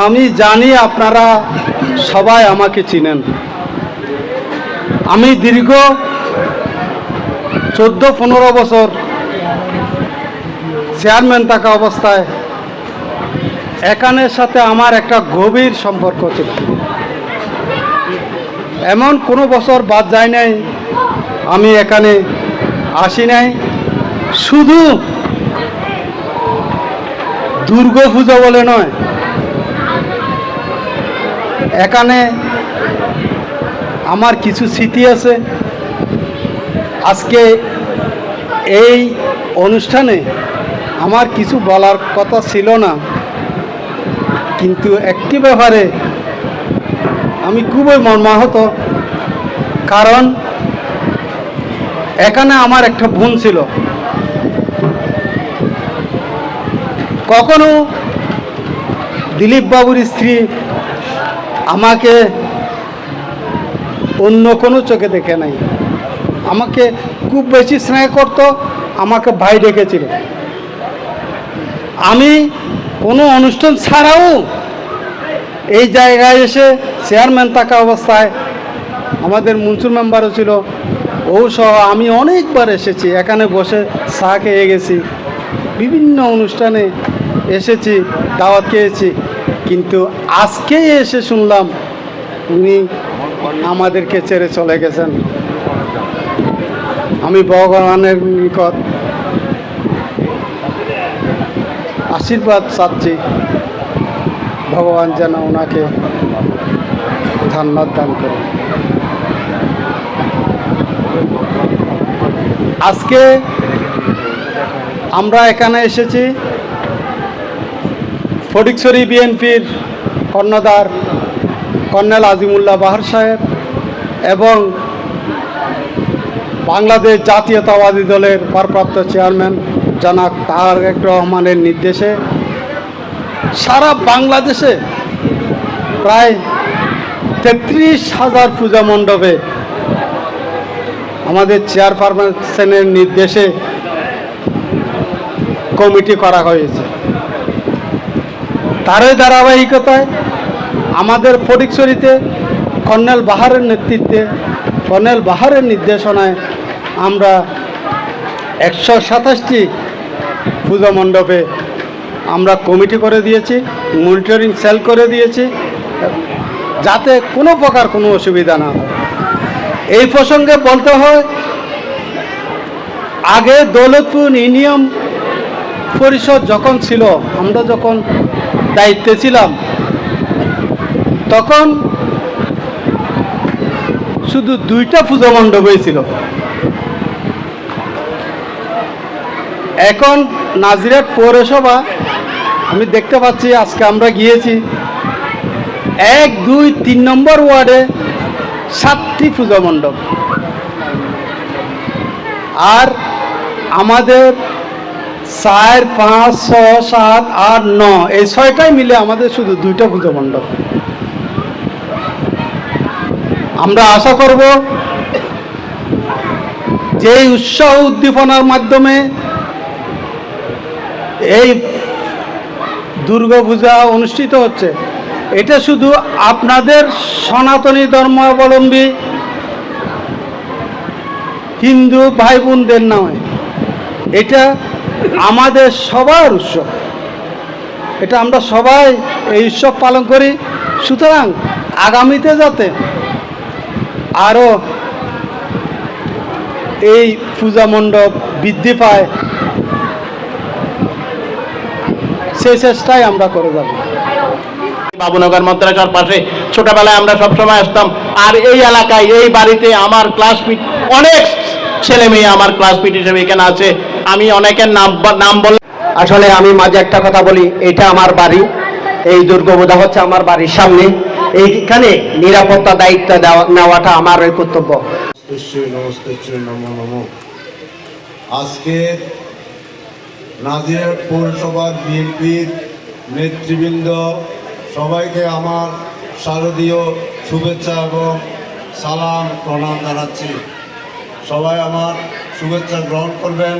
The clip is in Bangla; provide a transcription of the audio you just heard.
আমি জানি আপনারা সবাই আমাকে চিনেন। আমি দীর্ঘ চোদ্দ, পনেরো বছর চেয়ারম্যান থাকা অবস্থায় একানের সাথে আমার একটা গভীর সম্পর্ক ছিল। এমন কোনো বছর বাদ যায় নাই, আমি এখানে আসি নাই। শুধু দুর্গা পুজো বলে নয় এখানে আমার কিছু স্মৃতি আছে। আজকে এই অনুষ্ঠানে আমার কিছু বলার কথা ছিল না। কিন্তু একটি ব্যাপারে আমি খুবই মর্মাহত। কারণ এখানে আমার একটা বোন ছিল। কখনো দিলীপ বাবুর স্ত্রী আমাকে অন্য কোনো চোখে দেখে নাই। আমাকে খুব বেশি স্নেহ করত, আমাকে ভাই ডেকেছিল। আমি কোনো অনুষ্ঠান ছাড়াও এই জায়গায় এসে চেয়ারম্যান থাকা অবস্থায় আমাদের মুনসুর মেম্বারও ছিল, ও সহ আমি অনেকবার এসেছি, এখানে বসে চা খেয়ে গেছি, বিভিন্ন অনুষ্ঠানে এসেছি, দাওয়াত খেয়েছি। কিন্তু আজকেই এসে শুনলাম উনি আমাদেরকে ছেড়ে চলে গেছেন। আমি ভগবানের নিকট আশীর্বাদ চাচ্ছি, ভগবান যেন ওনাকে ধন্যবাদ দান করে আজকে আমরা এখানে এসেছি ফটিকছড়ি বিএনপির কর্ণধার কর্নেল আজিমুল্লাহ বাহার সাহেব এবং বাংলাদেশ জাতীয়তাবাদী দলের ভারপ্রাপ্ত চেয়ারম্যান জনাব তারেক রহমানের নির্দেশে সারা বাংলাদেশে প্রায় তেত্রিশ হাজার পূজা মণ্ডপে আমাদের চেয়ারপারসনের নির্দেশে কমিটি করা হয়েছে। তারই ধারাবাহিকতায় আমাদের ফটিকছড়িতে কর্নেল বাহারের নেতৃত্বে, কর্নেল বাহারের নির্দেশনায় আমরা একশো সাতাশটি পুজো মণ্ডপে আমরা কমিটি করে দিয়েছি, মনিটরিং সেল করে দিয়েছি, যাতে কোনো প্রকার কোনো অসুবিধা না হয়। এই প্রসঙ্গে বলতে হয়, আগে দৌলতপুর ইউনিয়ন পরিষদ যখন ছিল, আমরা যখন দায়িত্বে ছিলাম। তখন শুধু দুইটা পূজা মণ্ডপ হয়েছিল এখন নাজিরাট পৌরসভা, আমি দেখতে পাচ্ছি আজকে আমরা গিয়েছি। এক, দুই, তিন নম্বর ওয়ার্ডে সাতটি পূজা মণ্ডপ। আর আমাদের চার, পাঁচ ছ সাত, আট, ন, এই ছয়টাই মিলে আমাদের শুধু দুইটা পুজো মণ্ডপ। আমরা আশা করব যে উৎসাহ উদ্দীপনার মাধ্যমে এই দুর্গাপূজা অনুষ্ঠিত হচ্ছে। এটা শুধু আপনাদের সনাতনী ধর্মাবলম্বী হিন্দু ভাই বোনদের নয়, এটা আমাদের সবার উৎসব। এটা আমরা সবাই এই উৎসব পালন করি। সুতরাং আগামীতে যাতে আরও এই পূজা মণ্ডপ বৃদ্ধি পায়, সেই চেষ্টাই আমরা করে যাব। বাবুনগর মাদ্রাসার পাশে ছোটবেলায় আমরা সবসময় আসতাম। আর এই এলাকায়, এই বাড়িতে আমার ক্লাসমেট অনেক ছেলে মেয়ে আমার ক্লাসমেট হিসেবে এখানে আছে। আমি অনেকের নাম নাম বল আসলে আমি মাঝে একটা কথা বলি, এটা আমার বাড়ি। এই দুর্গাপূজা হচ্ছে আমার বাড়ির সামনে। এইখানে নিরাপত্তা দায়িত্ব নেওয়াটা আমার ওই কর্তব্য। আজকে নাজিরহাট পৌরসভার বিএনপির নেতৃবৃন্দ সবাইকে আমার শারদীয় শুভেচ্ছা এবং সালাম প্রণাম জানাচ্ছি। সবাই আমার শুভেচ্ছা গ্রহণ করবেন।